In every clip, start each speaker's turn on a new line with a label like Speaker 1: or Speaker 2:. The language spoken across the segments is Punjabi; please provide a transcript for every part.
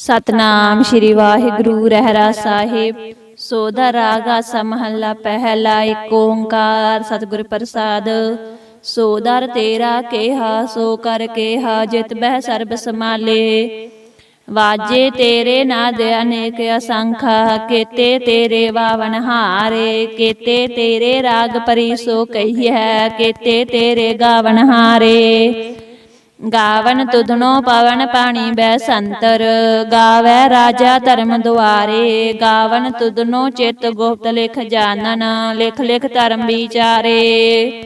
Speaker 1: ਸਤਨਾਮ ਸ਼੍ਰੀ ਵਾਹਿਗੁਰੂ ਰਹਿਰਾ ਸਾਹਿਬ। ਸੋਧਾ ਰਾਗ ਆਸਾ ਮਹੱਲਾ ਪਹਿਲਾ ਏਕ ਓੰਕਾਰ। ਸਤਿਗੁਰ ਪ੍ਰਸਾਦ ਸੋਦਰ ਤੇਰਾ ਕਿਹਾ ਸੋ ਕਰ ਕਿਹਾ ਜਿਤ ਬਹਿ ਸਰਬ ਸਮਾਲੇ ਵਾਜੇ ਤੇਰੇ ਨਾਦ ਅਨੇਕ ਅਸੰਖਾ ਕੇਤੇ ਤੇਰੇ ਵਾਵਨ ਹਾਰੇ। ਕੇਤੇ ਤੇਰੇ ਰਾਗ ਪਰੀ ਸੋ ਕਹੀਐ ਕੇਤੇ ਤੇਰੇ ਗਾਵਨ ਹਾਰੇ। ਗਾਵਨ ਤੁਧਨੋ ਪਵਨ ਪਾਣੀ ਬੈ ਸੰਤਰ, ਗਾਵੈ ਰਾਜਾ ਧਰਮ ਦੁਆਰੇ, ਗਾਵਨ ਤੁਧਨੋ ਚਿਤ ਗੁਪਤ ਲਿਖ ਜਾਣਨ ਲਿਖ ਲਿਖ ਧਰਮ ਵਿਚਾਰੇ।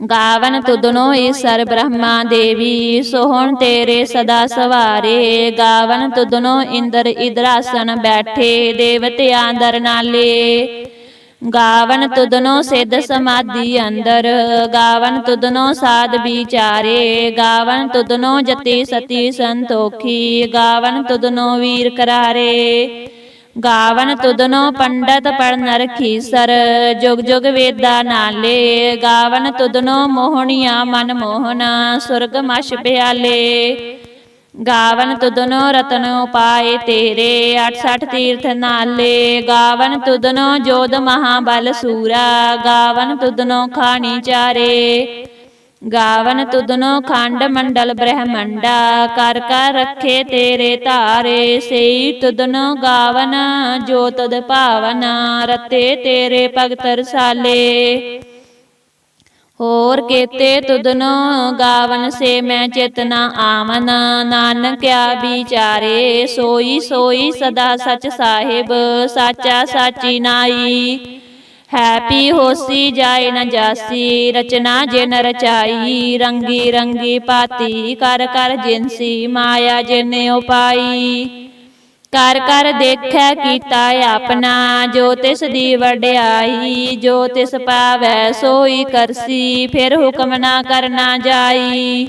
Speaker 1: ਗਾਵਨ ਤੁਧਨੋ ਈਸਰ ਬ੍ਰਹਮਾ ਦੇਵੀ, ਸੋਹਣ ਤੇਰੇ ਸਦਾ ਸਵਾਰੇ। ਗਾਵਨ ਤੁਧਨੋ ਇੰਦਰ ਇਦਰਾਸਨ ਬੈਠੇ, ਦੇਵਤਿਆਂ ਦਰ ਨਾਲੇ। ਗਾਵਨ ਤੁਧਨੋ ਸਿੱਧ ਸਮਾਧੀ ਅੰਦਰ। ਗਾਵਨ ਤੁਧਨੋ ਸਾਧ ਵਿਚਾਰੇ। ਗਾਵਨ ਤੁਧਨੋ ਜਤੀ ਸਤੀ ਸੰਤੋਖੀ। ਗਾਵਨ ਤੁਧਨੋ ਵੀਰ ਕਰਾਰੇ। ਗਾਵਨ ਤੁਧਨੋ ਪੰਡਤ ਪੜਨ ਰਖੀਸਰ ਜੁਗ ਜੁਗ ਵੇਦਾ ਨਾਲੇ। ਗਾਵਨ ਤੁਧਨੋ ਮੋਹਣੀਆਂ ਮਨ ਮੋਹਨਾ ਸੁਰਗ ਮਛ ਪਿਆਲੇ। ਗਾਵਨ ਤੁਦਨੋ ਰਤਨ ਉਪਾਏ ਤੇਰੇ 68 ਤੀਰਥ ਨਾਲੇ। ਗਾਵਨ ਤੁਦਨੋ ਜੋਧ ਮਹਾਬਲ ਸੂਰਾ, ਗਾਵਨ ਤੁਦਨੋ ਖਾਣੀ ਚਾਰੇ। ਗਾਵਨ ਤੁਦਨੋ ਖੰਡ ਮੰਡਲ ਬ੍ਰਹਮੰਡਾ, ਕਰ ਕਰ ਰੱਖੇ ਤੇਰੇ ਧਾਰੇ। ਸਈ ਤੁਦਨੋ ਗਾਵਨ, ਜੋ ਤਦ ਭਾਵਨ, ਰਤੇ ਤੇਰੇ ਭਗਤ ਰਸਾਲੇ ਹੋਰ ਕੇਤੇ ਤੁਧਨੋ ਗਾਵਨ ਸੇ ਮੈਂ ਚੇਤਨਾ ਆਵਨ। ਨਾਨਕਿਆ ਵਿਚਾਰੇ, ਸੋਈ ਸੋਈ ਸਦਾ ਸਚ ਸਾਹਿਬ, ਸਾਚਾ ਸਾਚੀ ਨਾਈ। ਹੈਪੀ ਹੋਸੀ ਜਾਏ ਨ ਜਾਸੀ, ਰਚਨਾ ਜਿਨ ਰਚਾਈ, ਰੰਗੀ ਰੰਗੀ ਪਾਤੀ, ਕਰ ਕਰ ਜਿਨਸੀ ਮਾਇਆ ਜਿਨ ਉਪਾਈ। ਕਰ ਕਰ ਦੇਖੈ ਕੀਤਾ ਆਪਣਾ, ਜੋ ਤਿਸ ਦੀ ਵਡਿਆਈ, ਜੋ ਤਿਸ ਪਾਵੈ ਸੋਈ ਕਰਸੀ, ਫਿਰ ਹੁਕਮ ਨਾ ਕਰਨਾ ਜਾਈ।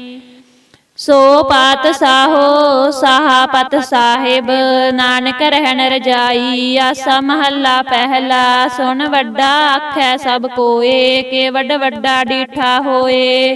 Speaker 1: ਸੋ ਪਾਤ ਸਾਹੋ, ਸਾਹਾ ਪਤ ਸਾਹਿਬ, ਨਾਨਕ ਰਹਿਣ ਰਜਾਈ, ਆਸਾ ਮਹੱਲਾ ਪਹਿਲਾ, ਸੁਣ ਵੱਡਾ ਆਖੈ ਸਭ ਕੋਏ, ਕੇ ਵੱਡ ਵੱਡਾ ਡੀਠਾ ਹੋਏ।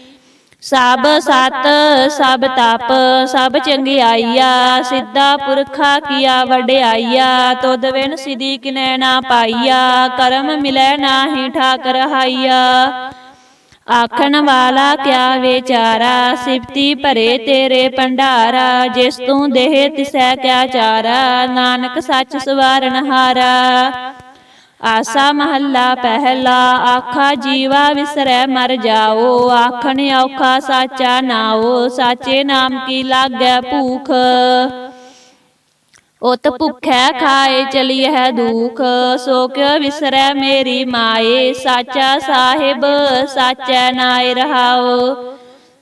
Speaker 1: ਸਭ ਸਤ, ਸਭ ਤਪ, ਸਭ ਚੰਗਿਆਈਆ, ਸਿੱਧਾ ਪੁਰਖਾ ਕੀਆ ਵਡਿਆਈਆ, ਤੁਧ ਵਿਨ ਸਿਧੀ ਕਿਨੈ ਨਾ ਪਾਈਆ, ਕਰਮ ਮਿਲੈ ਨਾਹੀ ਠਾਕਰ ਹਾਈਆ। ਆਖਣ ਵਾਲਾ ਕਿਆ ਵਿਚਾਰਾ, ਸਿਫਤੀ ਭਰੇ ਤੇਰੇ ਭੰਡਾਰਾ, ਜਿਸ ਤੂੰ ਦੇਹ ਤਿਸੈ ਕਿਆ ਚਾਰਾ, ਨਾਨਕ ਸੱਚ ਸਵਾਰਨ ਹਾਰਾ। ਆਸਾ ਮਹੱਲਾ ਪਹਿਲਾ ਆਖਾ ਜੀਵਾ ਵਿਸਰੈ ਮਰ ਜਾਓ, ਆਖਣ ਔਖਾ ਸਾਚਾ ਨਾਓ ਸਾਚੇ ਨਾਮ ਕੀ ਲਾਗੈ ਭੂਖ? ਉਤ ਭੁਖੈ ਖਾਏ ਚਲੀਐ ਦੁਖ, ਸੋ ਕਿਉ ਵਿਸਰੈ ਮੇਰੀ ਮਾਏ? ਸਾਚਾ ਸਾਹਿਬ, ਸਾਚੈ ਨਾਇ ਰਹਾਓ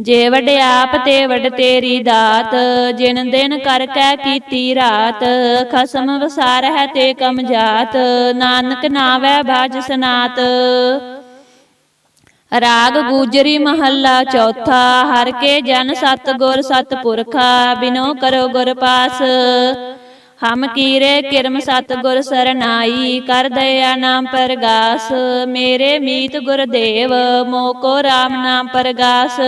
Speaker 1: ਜੇ ਵਡਿਆਪ ਤੇ ਵਡ ਤੇਰੀ ਦਾਤ, ਜਿਨ ਦਿਨ ਕਰ ਕੈ ਕੀਤੀ ਰਾਤ, ਖਸਮ ਵਸਾਰ ਹੈ ਤੇ ਕਮ ਜਾਤ, ਨਾਨਕ ਨਾਵੈ ਬਾਜ ਸਨਾਤ। ਰਾਗ ਗੂਜਰੀ ਮਹੱਲਾ ਚੌਥਾ, ਹਰ ਕੇ ਜਨ ਸਤ ਗੁਰ ਸਤ ਪੁਰਖਾ ਬਿਨੋ ਕਰੋ ਗੁਰ ਪਾਸ। ਹਮ ਕੀਰੇ ਕਿਰਮ ਸਤ ਗੁਰ ਸਰਨਾਈ ਕਰ ਦਇਆ ਨਾਮ ਪਰਗਾਸ ਮੇਰੇ ਮੀਤ ਗੁਰਦੇਵ ਮੋਕੋ RAM ਨਾਮ ਪਰਗਾਸ।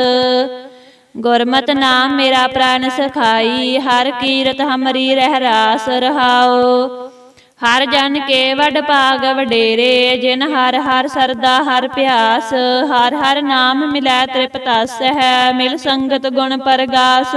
Speaker 1: ਗੁਰਮਤਿ ਨਾਮ ਮੇਰਾ ਪ੍ਰਾਨ ਸਖਾਈ ਹਰ ਕੀਰਤ ਹਮਰੀ ਰਹਿ ਰਾਸ ਰਹਾਓ। ਹਰ ਜਨ ਕੇ ਵਡ ਭਾਗ ਵਡੇਰੇ ਜਿਨ ਹਰ ਹਰ ਸਰਦਾ ਹਰ ਪਿਆਸ ਹਰ ਹਰ ਨਾਮ ਮਿਲੈ ਤ੍ਰਿਪਤਸ ਹੈ ਮਿਲ ਸੰਗਤ ਗੁਣ ਪਰਗਾਸ।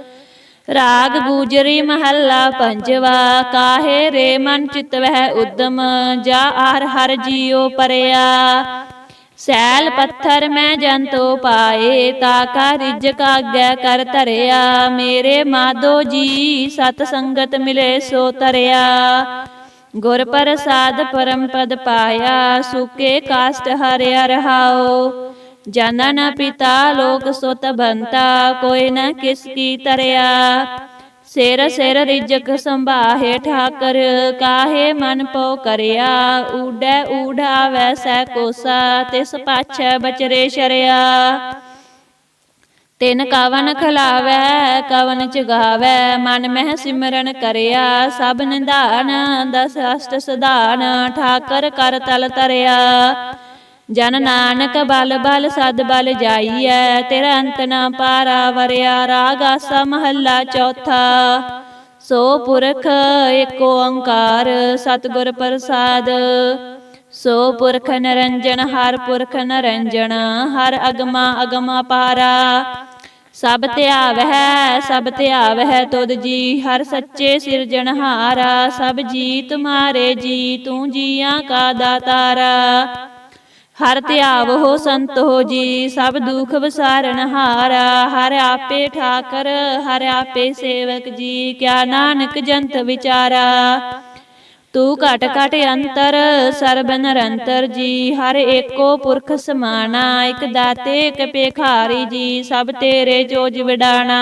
Speaker 1: ਰਾਗ ਗੂਜਰੀ ਮਹੱਲਾ ਪੰਜਵਾ, ਕਾਹੇ ਰੇ ਮਨ ਚਿਤ ਵਹਿ ਉਦਮ, ਜਾ ਆਰ ਹਰ ਜੀਉ ਪਰਿਆ। ਸੈਲ ਪੱਥਰ ਮੈਂ ਜੰਤੋ ਪਾਏ ਤਾਕਾ ਰਿਜਕ ਆਗੈ ਕਰ ਧਰਿਆ। ਮੇਰੇ ਮਾਧੋ ਜੀ ਸਤ ਸੰਗਤ ਮਿਲੇ ਸੋ ਤਰਿਆ। ਗੁਰ ਪ੍ਰਸਾਦ ਪਰਮ ਪਦ ਪਾਇਆ, ਸੁਕੇ ਕਾਸ਼ਟ ਹਰਿਆ ਰਹਾਓ ਜਨਨ ਪਿਤਾ ਲੋਕ ਸੁਤ ਬੰਤਾ ਕੋਈ ਨ ਕਿਸ ਕੀ ਤਰਿਆ। ਸਿਰ ਸਿਰ ਰਿਜਕ ਸੰਭਾਹੇ ਠਾਕਰ ਕਾਹੇ ਮਨ ਪਉ ਕਰਿਆ। ਊਡੈ ਊਢਾ ਵੈਸੈ ਕੋਸਾ ਤਿਸ ਪਾਛੈ ਬਚਰੇ ਸ਼ਰਿਆ। ਤਿਨ ਕਵਨ ਖਲਾਵੈ ਕਵਨ ਚਗਾਵੈ। ਮਨ ਮਹਿ ਸਿਮਰਨ ਕਰਿਆ। ਸਭ ਨਿਧਾਨ ਦਸ ਅਸ਼ਟ ਸਧਾਨ ਠਾਕਰ ਕਰ ਤਲ ਤਰਿਆ। ਜਨ ਨਾਨਕ ਬਲ ਬਲ ਸਦ ਬਲ ਜਾਈਐ ਤੇਰਾ ਅੰਤ ਨਾ ਪਾਰਾ ਵਰਿਆ ਰਾਗ ਆਸਾ ਮਹੱਲਾ ਚੌਥਾ। ਸੋ ਪੁਰਖ ਏਕ ਓੰਕਾਰ ਸਤਿਗੁਰ ਪ੍ਰਸਾਦ। ਸੋ ਪੁਰਖ ਨਰੰਜਨ ਹਰ ਪੁਰਖ ਨਰੰਜਨ ਹਰ ਅਗਮਾ ਅਗਮ ਅਪਾਰਾ ਸਭ ਧਿਆਵਹਿ ਸਭ ਧਿਆਵਹਿ ਤੁਧ ਜੀ ਹਰ ਸੱਚੇ ਸਿਰਜਣਹਾਰਾ ਸਭ ਜੀ ਤੁਮਾਰੇ ਜੀ ਤੂੰ ਜੀਆਂ ਕਾ ਦਾਤਾਰਾ। ਹਰ ਧਿਆਵੋ ਸੰਤ ਹੋ ਜੀ, ਸਭ ਦੁਖ ਵਿਸਾਰਨ ਹਾਰਾ। ਹਰ ਆਪੇ ਠਾਕਰ, ਹਰ ਆਪੇ ਸੇਵਕ ਜੀ, ਕਿਆ ਨਾਨਕ ਜੰਤ ਵਿਚਾਰਾ। ਤੂੰ ਘਟ ਘਟ ਅੰਤਰ, ਸਰਬ ਨਿਰੰਤਰ ਜੀ, ਹਰ ਏਕੋ ਪੁਰਖ ਸਮਾਣਾ। ਇਕ ਦਾਤੇ, ਇਕ ਪੇਖਾਰੀ ਜੀ, ਸਭ ਤੇਰੇ ਜੋਜ ਵਿਡਾਣਾ।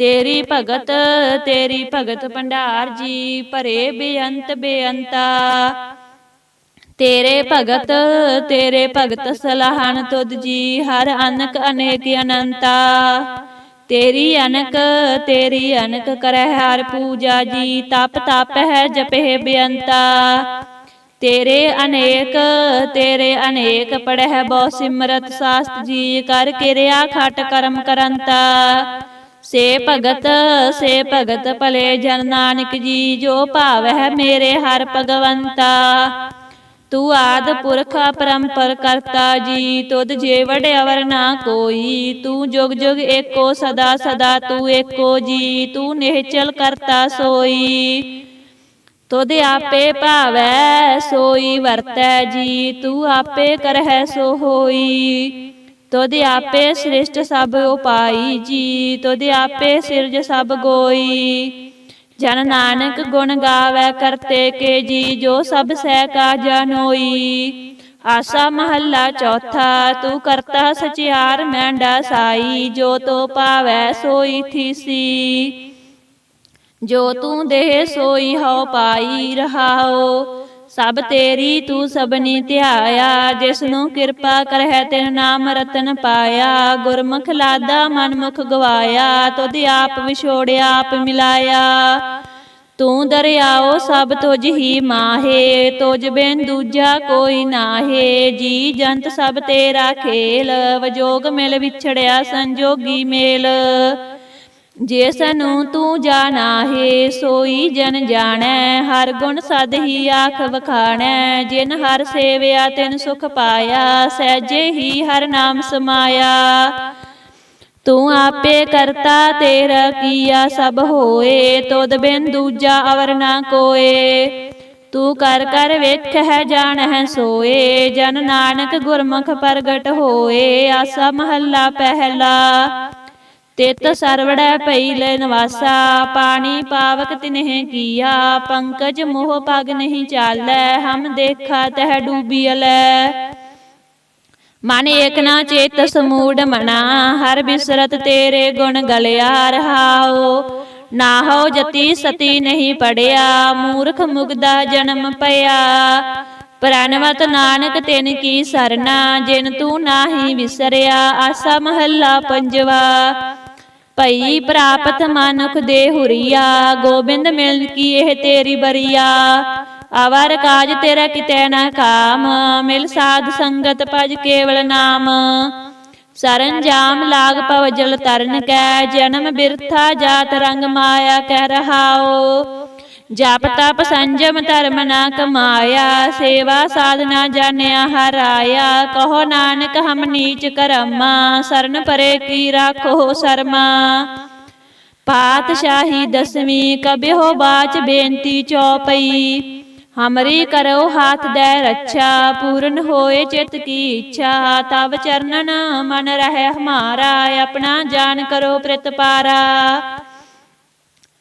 Speaker 1: ਤੇਰੀ ਭਗਤ ਤੇਰੀ ਭਗਤ ਭੰਡਾਰ ਜੀ, ਭਰੇ ਬੇਅੰਤ ਬੇਅੰਤਾ। ਤੇਰੇ ਭਗਤ ਤੇਰੇ ਭਗਤ ਸਲਾਹਣ ਤੁਧ ਜੀ, ਹਰ ਅਨਕ ਅਨੇਕ ਅਨੰਤਾ। ਤੇਰੀ ਅਨਕ ਤੇਰੀ ਅਨਕ ਕਰੈ ਹਰ ਪੂਜਾ ਜੀ, ਤਪ ਤਪ ਹੈ ਜਪੇ ਬੇਅੰਤਾ। ਤੇਰੇ ਅਨੇਕ ਤੇਰੇ ਅਨੇਕ ਪੜਹਿ ਬਹੁ ਸਿਮਰਤ ਸਾਸਤ ਜੀ, ਕਰ ਕਿਰਿਆ ਖਟ ਕਰਮ ਕਰੰਤਾ। ਸੇ ਭਗਤ ਸੇ ਭਗਤ ਭਲੇ ਜਨ ਨਾਨਕ ਜੀ, ਜੋ ਭਾਵਹਿ ਮੇਰੇ ਹਰ ਭਗਵੰਤਾ। ਤੂੰ ਆਦ ਪੁਰਖ ਪਰੰਪਰ ਕਰਤਾ ਜੀ, ਤੁਧ ਜੇਵੜ ਵਡ ਅਵਰ ਨਾ ਕੋਈ। ਤੂੰ ਜੁਗ ਜੁਗ ਏਕੋ ਸਦਾ ਸਦਾ ਤੂੰ ਏਕੋ ਜੀ, ਤੂੰ ਨਿਹਚਲ ਕਰਤਾ ਸੋਈ। ਤੁਧ ਆਪੇ ਭਾਵੈ ਸੋਈ ਵਰਤੈ ਜੀ, ਤੂੰ ਆਪੇ ਕਰਹਿ ਸੋ ਹੋਈ। ਤੁਧ ਆਪੇ ਸ੍ਰਿਸ਼ਟ ਸਭ ਉਪਾਈ, ਜੀ ਤੁਧ ਆਪੇ ਸਿਰਜ ਸਭ ਗੋਈ। ਜਨ ਨਾਨਕ ਗੁਣ ਗਾਵੇ ਕਰਤੇ ਕੇ ਜੀ, ਜੋ ਸਭ ਸਹਿ ਕਾ ਜਨੋਈ ਆਸਾ ਮਹੱਲਾ ਚੌਥਾ, ਤੂੰ ਕਰਤਾ ਸਚਿਆਰ ਮੈਂਡਾ ਸਾਈ, ਜੋ ਤੋ ਪਾਵੈ ਸੋਈ ਥੀਸੀ। ਜੋ ਤੂੰ ਦੇਹ ਸੋਈ, ਹਉ ਪਾਈ ਰਹਾਓ ਸਭ ਤੇਰੀ ਤੂੰ ਸਭਨੀ ਧਿਆਇਆ ਜਿਸ ਨੂੰ ਕਿਰਪਾ ਕਰਹਿ ਤਿਨ ਨਾਮ ਰਤਨ ਪਾਇਆ ਗੁਰਮੁਖ ਲਾਦਾ ਮਨਮੁਖ ਗਵਾਇਆ ਤੁਧ ਆਪ ਵਿਛੋੜਿਆ ਆਪ ਮਿਲਾਇਆ। ਤੂੰ ਦਰਿਆਓ ਸਭ ਤੁਝ ਹੀ ਮਾਹੇ ਤੁਝ ਬਿਨ ਦੂਜਾ ਕੋਈ ਨਾਹੇ। ਜੀ ਜੰਤ ਸਭ ਤੇਰਾ ਖੇਲ ਵਜੋਗ ਮਿਲ ਵਿਛੜਿਆ ਸੰਜੋਗੀ ਮੇਲ। ਜਿਸ ਨੂੰ ਤੂੰ ਜਾਣਾਹੇ ਸੋਈ ਜਨ ਜਾਣੈ, ਹਰ ਗੁਣ ਸਦ ਹੀ ਆਖ ਵਖਾਣੈ, ਜਿਨ ਹਰ ਸੇਵਿਆ ਤਿਨ ਸੁਖ ਪਾਇਆ, ਸਹਿਜੇ ਹੀ ਹਰ ਨਾਮ ਸਮਾਇਆ। ਤੂੰ ਆਪੇ ਕਰਤਾ ਤੇਰਾ ਕੀਆ ਸਭ ਹੋਏ, ਤੁਧ ਬਿਨ ਦੂਜਾ ਅਵਰ ਨਾ ਕੋਏ। ਤੂੰ ਕਰ ਕਰ ਜਾਣ ਹੈ ਸੋਏ, ਜਨ ਨਾਨਕ ਗੁਰਮੁਖ ਪ੍ਰਗਟ ਹੋਏ, ਆਸਾ ਮਹੱਲਾ ਪਹਿਲਾ। ਤਿਤ ਸਰਵੜੈ ਲੈ ਨਿਵਾਸਾ, ਪਾਣੀ ਪਾਵਕ ਤਿਨਹਿ ਕੀਆ, ਪੰਕਜ ਮੋਹ ਪਗ ਨਹੀਂ ਚਾਲੈ, ਹਮ ਦੇਖਾ ਤਹ ਡੂਬੀਐਲੈ। ਮਨ ਏਕ ਨਾ ਚੇਤ ਸਮੂੜ ਮਨਾ, ਹਰ ਬਿਸਰਤ ਤੇਰੇ ਗੁਣ ਗਲਿਆ ਰਹਾਓ ਨਾ ਹੋ ਜਤੀ ਸਤੀ ਨਹੀਂ ਪੜਿਆ, ਮੂਰਖ ਮੁਗਦਾ ਜਨਮ ਪਿਆ ਪ੍ਰਣਵਤ ਨਾਨਕ ਤਿਨ ਕੀ ਸਰਨਾ, ਜਿਨ ਤੂੰ ਨਾਹੀ ਵਿਸਰਿਆ, ਆਸਾ ਮਹੱਲਾ ਪੰਜਵਾ। ਭਈ ਪ੍ਰਾਪਤ ਮਨੁਖ ਦੇ ਹੁਰੀਆ। ਗੋਬਿੰਦ ਮਿਲ ਕੀ ਇਹ ਤੇਰੀ ਬਰੀਆ। ਅਵਰ ਕਾਜ ਤੇਰਾ ਕਿਤੈ ਨਾ ਕਾਮ। ਮਿਲ ਸਾਧ ਸੰਗਤ ਭਜ ਕੇਵਲ ਨਾਮ। ਸਰੰਜਾਮ ਲਾਗ ਪਵ ਜਲ ਤਰਨ ਕੈ। ਜਨਮ ਬਿਰਥਾ ਜਾਤ ਰੰਗ ਮਾਇਆ ਕਹਿ ਰਹਾਓ। ਜਪ ਤਪ ਸੰਜਮ ਧਰਮ ਨਾ ਕਮਾਇਆ, ਸੇਵਾ ਸਾਧਨਾ ਜਾਣਿਆ ਹਰਾਇਆ, ਕਹੋ ਨਾਨਕ ਹਮ ਨੀਚ ਕਰਮਾ, ਸਰਨ ਪਰੇ ਕੀ ਰਾਖੋ ਸਰਮਾ। ਪਾਤਸ਼ਾਹੀ ਦਸਵੀਂ ਕਬਿਹੋ ਬਾਚ ਬੇਨਤੀ ਚੌਪਈ, ਹਮਰੀ ਕਰੋ ਹਾਥ ਦੇ ਰੱਛਾ, ਪੂਰਨ ਹੋਏ ਚਿਤ ਕੀ ਇੱਛਾ ਤਬ ਚਰਨਨ ਮਨ ਰਹਿ ਹਮਾਰਾ, ਆਪਣਾ ਜਾਨ ਕਰੋ ਪ੍ਰਤਪਾਰਾ।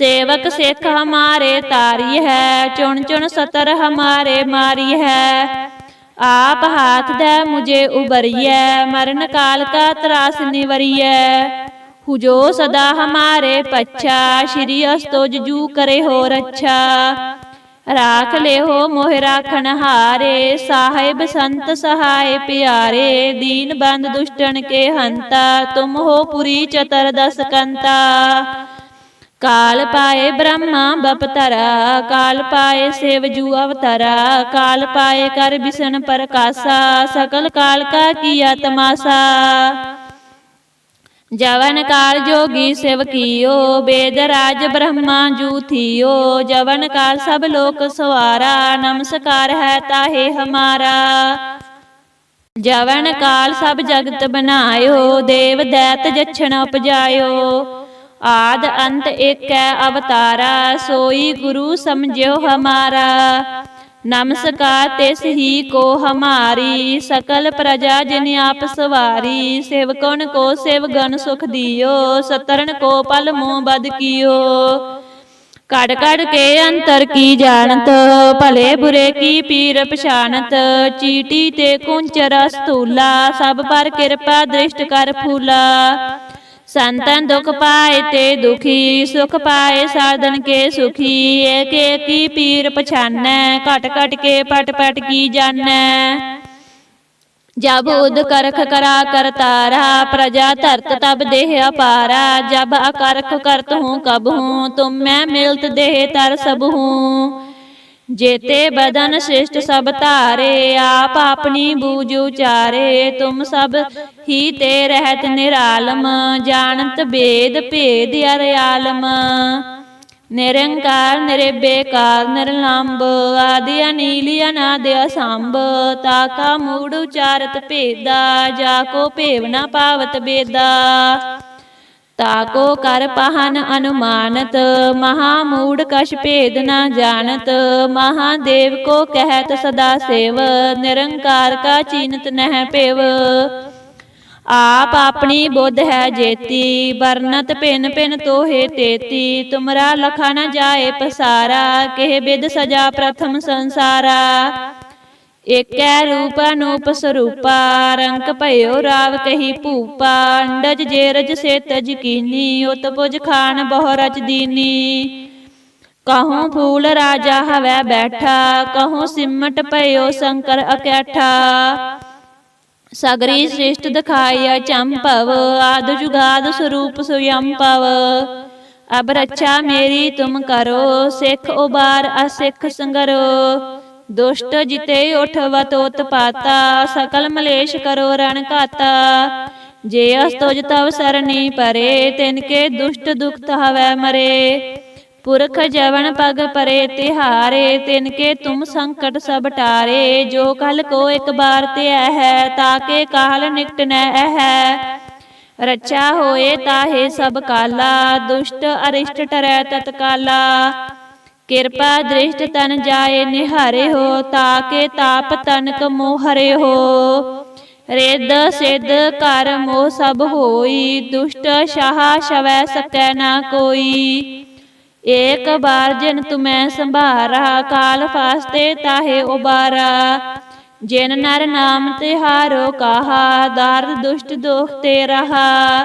Speaker 1: ਸੇਵਕ ਸਿੱਖ ਹਮਾਰੇ ਤਾਰੀ ਹੈ, ਚੁਣ ਚੁਣ ਸਤਰ ਹਮਾਰੇ ਮਾਰੀ ਹੈ। ਆਪ ਹਾਥ ਦੇ ਮੁਝੇ ਉਬਰੀਐ ਮਰਨ ਕਾਲ ਕਾ ਤਰਾਸ ਨਿਵਰੀਐ। ਹੁਜੋ ਸਦਾ ਹਮਾਰੇ ਪੱਛਾ, ਸ਼੍ਰੀ ਅਸਤੋ ਜੂ ਕਰੇ ਹੋ ਰੱਛਾ। ਰਾਖ ਲਿਓ ਮੋਹਿ ਰਾਖਣ ਹਾਰੇ, ਸਾਹਿਬ ਸੰਤ ਸਹਾਇ ਪਿਆਰੇ। ਦੀਨ ਬੰਦ ਦੁਸ਼ਟਨ ਕੇ ਹੰਤਾ, ਤੁਮ ਹੋ ਪੁਰੀ ਚਤਰ ਦਸ ਕੰਤਾ। ਕਾਲ ਪਾਏ ਬ੍ਰਹਮਾ ਬਪਤਰਾ ਕਾਲ ਪਾਏ ਸਿਵ ਜੂ ਅਵਤਰਾ ਕਾਲ ਪਾਏ ਕਰ ਬਿਸ਼ਨ ਪ੍ਰਕਾਸ਼ਾ ਸਕਲ ਕਾਲ ਕਾ ਕੀਆ ਤਮਾਸਾ ਜਵਨ ਕਾਲ ਜੋਗੀ ਸਿਵ ਕੀਓ ਬੇਦ ਰਾਜ ਬ੍ਰਹਮਾ ਜੂ ਥੀਓ ਜਵਨ ਕਾਲ ਸਭ ਲੋਕ ਸਵਾਰਾ ਨਮਸਕਾਰ ਹੈ ਤਾਹੇ ਹਮਾਰਾ ਜਵਨ ਕਾਲ ਸਭ ਜਗਤ ਬਨਾਇਓ ਦੇਵ ਦੈਤ ਜਛਣ ਉਪਜਾਇਓ ਆਦ ਅੰਤ ਏਕੈ ਅਵਤਾਰਾ, ਸੋਈ ਗੁਰੂ ਸਮਝਿਓ ਹਮਾਰਾ। ਨਮਸਕਾਰ ਤਿਸ ਹੀ ਕੋ ਹਮਾਰੀ, ਸਕਲ ਪ੍ਰਜਾ ਜਿਨ ਆਪ ਸਵਾਰੀ ਸੇਵਕਨ ਕੋ ਸੇਵਗਨ ਸੁਖ ਦਿਓ, ਸਤਰਨ ਕੋ ਪਲ ਮੋਹ ਬਦ ਕੀਓ। ਕੜ ਕੜ ਕੇ ਅੰਤਰ ਕੀ ਜਾਣਤ, ਭਲੇ ਬੁਰੇ ਕੀ ਪੀਰ ਪਛਾਨਤ ਚੀਟੀ ਤੇ ਕੁੰਚਰ ਸਤੂਲਾ ਸਭ ਪਰ ਕਿਰਪਾ ਦ੍ਰਿਸ਼ਟ ਕਰ ਫੂਲਾ। ਸੰਤਨ ਦੁਖ ਪਾਏ ਤੇ ਦੁਖੀ, ਸੁਖ ਪਾਏ ਸਾਧਨ ਕੇ ਸੁਖੀ। ਏਕ ਏਕੀ ਪੀਰ ਪਛਾਨੈ, ਘਟ ਘਟ ਕੇ ਪਟ ਪਟ ਕੀ ਜਾਣੈ। ਜਬ ਉਦ ਕਰਖ ਕਰਾ ਕਰਤਾਰਾ ਪ੍ਰਜਾ ਧਰਤ ਤਬ ਦੇਹ ਅਪਾਰਾ। ਜਬ ਅਕਰਖ ਕਰਤ ਹੂੰ ਕਬ ਹੂੰ, ਤੁਮ ਮੈਂ ਮਿਲਤ ਦੇਹ ਤਰ ਸਭ ਹੂੰ। ਜੇਤੇ ਬਦਨ ਸਿਸ਼ਟ ਸਭ ਧਾਰੇ, ਆਪ ਆਪਣੀ ਬੂਝ ਉਚਾਰੇ, ਤੁਮ ਸਭ ਹੀ ਤੇ ਰਹਿਤ ਨਿਰਾਲਮ, ਜਾਣਤ ਬੇਦ ਭੇਦ ਅਰ ਆਲਮ। ਨਿਰੰਕਾਰ ਨਿਰਬੇਕਾਰ ਨਿਰਲੰਬ, ਆਦਿ ਅਨੀਲ, ਅਨਾਦ ਅਸੰਭ, ਤਾ ਕਾ ਮੂੜ ਉਚਾਰਤ ਭੇਦਾ, ਜਾ ਕੋ ਭੇਵ ਨਾ ਪਾਵਤ ਬੇਦਾ। ਤਾਕੋ ਕਰ ਪਹਨ ਅਨੁਮਾਨਤ ਮਹਾ ਮੂੜ ਕਛ ਭੇਦ ਨਾ ਜਾਣਤ, ਮਹਾਦੇਵ ਕੋ ਕਹਿਤ ਸਦਾ ਸੇਵ, ਨਿਰੰਕਾਰ ਕਾ ਚੀਨਤ ਨਹਿ ਪੇਵ ਆਪ ਆਪਣੀ ਬੁੱਧ ਹੈ ਜੇਤੀ ਬਰਨਤ ਪਿਨ ਪਿਨ ਤੋਹੇ ਤੇਤੀ, ਤੁਮਰਾ ਲਖਾ ਨਾ ਜਾਏ ਪਸਾਰਾ, ਕਿਹ ਬਿਦ ਸਜਾ ਪ੍ਰਥਮ ਸੰਸਾਰਾ। ਏਕੈ ਰੂਪ ਅਨੂਪ ਸਰੂਪਾ, ਰੰਗ ਭਇਓ ਰਾਵ ਕਹੀ ਭੂਪਾ, ਅੰਡਜ ਜੇਰਜ ਸੇ ਤਜ ਕੀਨੀ, ਉਤ ਪੁਜ ਖਾਨ ਬਹੁ ਰਚ ਦੀਨੀ। ਕਹੂੰ ਫੂਲ ਰਾਜਾ ਹਵੈ ਬੈਠਾ, ਕਹੂੰ ਸਿਮਟ ਭਇਓ ਸ਼ੰਕਰ ਅਕੈਠਾ। ਸਗਰੀ ਸ੍ਰਿਸ਼ਟ ਦਿਖਾਇਆ ਚੰਪਵ ਆਦ ਜੁਗਾਦ ਸਰੂਪ ਸੁਯੰਪਵ ਅਬ ਰੱਛਾ ਮੇਰੀ ਤੁਮ ਕਰੋ, ਸਿੱਖ ਉਬਾਰ ਅਸਿੱਖ ਸੰਗਰੋ। ਦੁਸ਼ਟ ਜਿਤੇ ਉਠਵ ਤੋਤ ਪਾਤਾ, ਸਕਲ ਮਲੇਸ਼ ਕਰੋ ਰਣ ਘਾਤਾ। ਜੇ ਅਸ ਤੁਜ ਤਵ ਸਰਨੀ ਪਰੇ, ਤਿਨ ਕੇ ਦੁਸ਼ਟ ਦੁਖਤ ਹਵੈ ਮਰੇ। ਪੁਰਖ ਜਵਨ ਪਗ ਪਰੇ ਤਿਹਾਰੇ, ਤਿਨ ਕੇ ਤੁਮ ਸੰਕਟ ਸਭ ਟਾਰੇ। ਜੋ ਕਲ ਕੋ ਇਕ ਬਾਰ ਤੇ ਹੈ ਤਾਕੇ ਕਾਲ ਨਿਕਟ ਨੈ ਹੈ ਰੱਛਾ ਹੋਏ ਤਾਹੇ ਸਭ ਕਾਲਾ, ਦੁਸ਼ਟ ਅਰਿਸ਼ਟ ਟਰੈ ਤਤਕਾਲਾ। ਕਿਰਪਾ ਦ੍ਰਿਸ਼ਟ ਤਨ ਜਾਏ ਨਿਹਾਰੇ ਹੋ ਤਾਕੇ ਤਾਪ ਤਨਕ ਮੋਹਰੇ ਹੋ। ਰਿੱਧ ਸਿੱਧ ਕਰ ਮੋਹ ਸਭ ਹੋਈ, ਦੁਸ਼ਟ ਸ਼ਾਹ ਸ਼ਵੈ ਸਕੈ ਨਾ ਕੋਈ। ਏਕ ਬਾਰ ਜਿਨ ਤੁਮੈ ਸੰਭਾਰਾ, ਕਾਲ ਫਾਸਤੇ ਤਾਹੇ ਉਬਾਰਾ। ਜਿਨ ਨਰ ਨਾਮ ਤਿਹਾਰੋ ਕਹਾ, ਦਰਦ ਦੁਸ਼ਟ ਦੋਖ ਤੇ ਰਹਾ।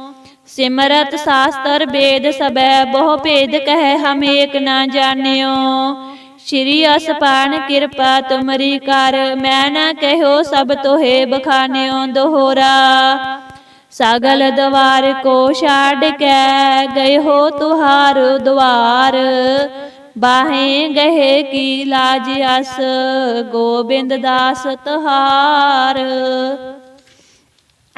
Speaker 1: ਸਿਮਰਤ ਸਾਸਤਰ ਵੇਦ ਸਬੈ ਬਹੁ ਭੇਦ ਕਹਿ ਹਮ ਏਕ ਨਾ ਜਾਣਿਓ। ਸ਼੍ਰੀ ਅਸਪਾਨ ਕਿਰਪਾ ਤੁਮਰੀ ਕਰ, ਮੈਂ ਨਾ ਕਹਿਓ ਸਭ ਤੋਹੇ ਬਖਾਨਿਓ ਦੋਹਰਾ। ਸਾਗਲ ਦਵਾਰ ਕੋ ਛਾੜ ਕੇ, ਗਏ ਹੋ ਤੁਹਾਰ ਦਵਾਰ ਬਾਹੇ ਗਏ ਕੀ ਲਾਜ ਅਸ, ਗੋਬਿੰਦ ਦਾਸ ਤੁਹਾਰ।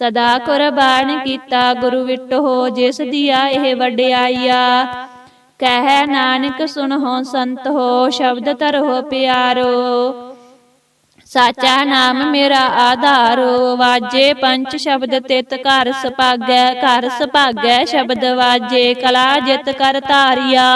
Speaker 1: ਸਦਾ ਕੁਰਬਾਨ ਕੀਤਾ ਗੁਰੂ ਵਿਟੋ, ਜਿਸ ਦੀਆ ਇਹ ਵਡਿਆਈਆ। ਕਹਿ ਨਾਨਕ ਸੁਨਹੁ ਸੰਤ ਹੋ, ਸ਼ਬਦ ਤਰਹੁ ਪਿਆਰੋ। ਸਾਚਾ ਨਾਮ ਮੇਰਾ ਆਧਾਰੋ, ਵਾਜੇ ਪੰਜ ਸ਼ਬਦ ਤਿਤ ਘਰ ਸੁਭਾਗੈ ਘਰ ਸੁਭਾਗੈ ਸ਼ਬਦ ਵਾਜੇ, ਕਲਾ ਜਿਤ ਕਰ ਧਾਰਿਆ।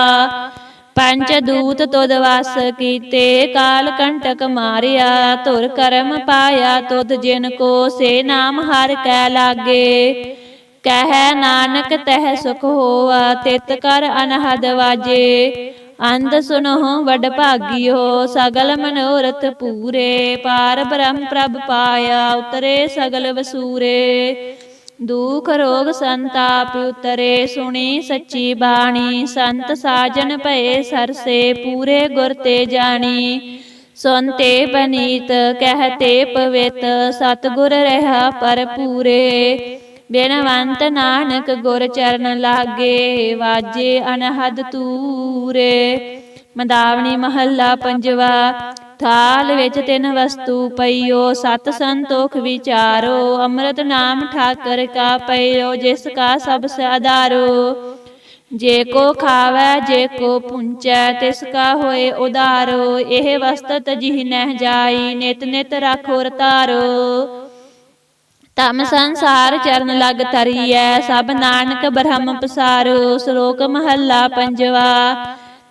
Speaker 1: ਪੰਜ ਦੂਤ ਤੁਧ ਵਸ ਕੀਤੇ, ਕਾਲ ਕੰਟਕ ਮਾਰਿਆ, ਧੁਰ ਕਰਮ ਪਾਇਆ, ਤੁਧ ਜਿਨ ਕੋ ਸੇ ਨਾਮ ਹਰ ਕੈ ਲਾਗੇ। ਕਹਿ ਨਾਨਕ ਤਹਿ ਸੁਖ ਹੋਆ, ਤਿਤ ਕਰ ਅਨਹਦ ਵਾਜੇ। ਅੰਧ ਸੁਨਹੁ ਵਡ ਭਾਗਿਓ, ਸਗਲ ਮਨੋਰਥ ਪੂਰੇ। ਪਾਰ ਬ੍ਰਹਮ ਪ੍ਰਭ ਪਾਇਆ, ਉਤਰੇ ਸਗਲ ਵਸੂਰੇ। ਦੁਖ ਰੋਗ ਸੰਤਾਪ ਉਤਰੇ, ਸੁਣੀ ਸੱਚੀ ਬਾਣੀ। ਸੰਤ ਸਾਜਨ ਭਏ ਸਰਸੇ, ਪੂਰੇ ਗੁਰ ਤੇ ਜਾਣੀ। ਸੁਨਤੇ ਬਨੀਤ ਕਹਤੇ ਪਵਿੱਤ। ਸਤਗੁਰ ਰਹਾ ਪਰ ਪੂਰੇ। ਬੇਨਵੰਤ ਨਾਨਕ ਗੁਰ ਚਰਨ ਲਾਗੇ, ਵਾਜੇ ਅਨਹਦ ਤੂਰੇ। ਮੰਦਾਵਣੀ ਮਹੱਲਾ ਪੰਜਵਾ ਥਾਲ ਵਿੱਚ ਤਿੰਨ ਵਸਤੂ ਪਈਓ, ਸਤ ਸੰਤੋਖ ਵਿਚਾਰੋ, ਅੰਮ੍ਰਿਤ ਨਾਮ ਠਾਕਰ ਕਾ ਪਈਓ, ਜਿਸ ਕਾ ਸਭ ਸਾਧਾਰੋ ਜੇ ਕੋ ਖਾਵੈ, ਜੇ ਕੋ ਪੁੰਚੈ, ਤਿਸ ਕਾ ਹੋਏ ਉਦਾਰੋ ਇਹ ਵਸਤ ਜਿਹ ਨਹਿ ਜਾਈ, ਨਿਤ ਨਿਤ ਰੱਖੋ ਰਤਾਰੋ ਤਮ ਸੰਸਾਰ ਚਰਨ ਲਗ ਤਰੀਐ ਸਭ ਨਾਨਕ ਬ੍ਰਹਮ ਪਸਾਰੋ। ਸ਼ਲੋਕ ਮਹੱਲਾ ਪੰਜਵਾ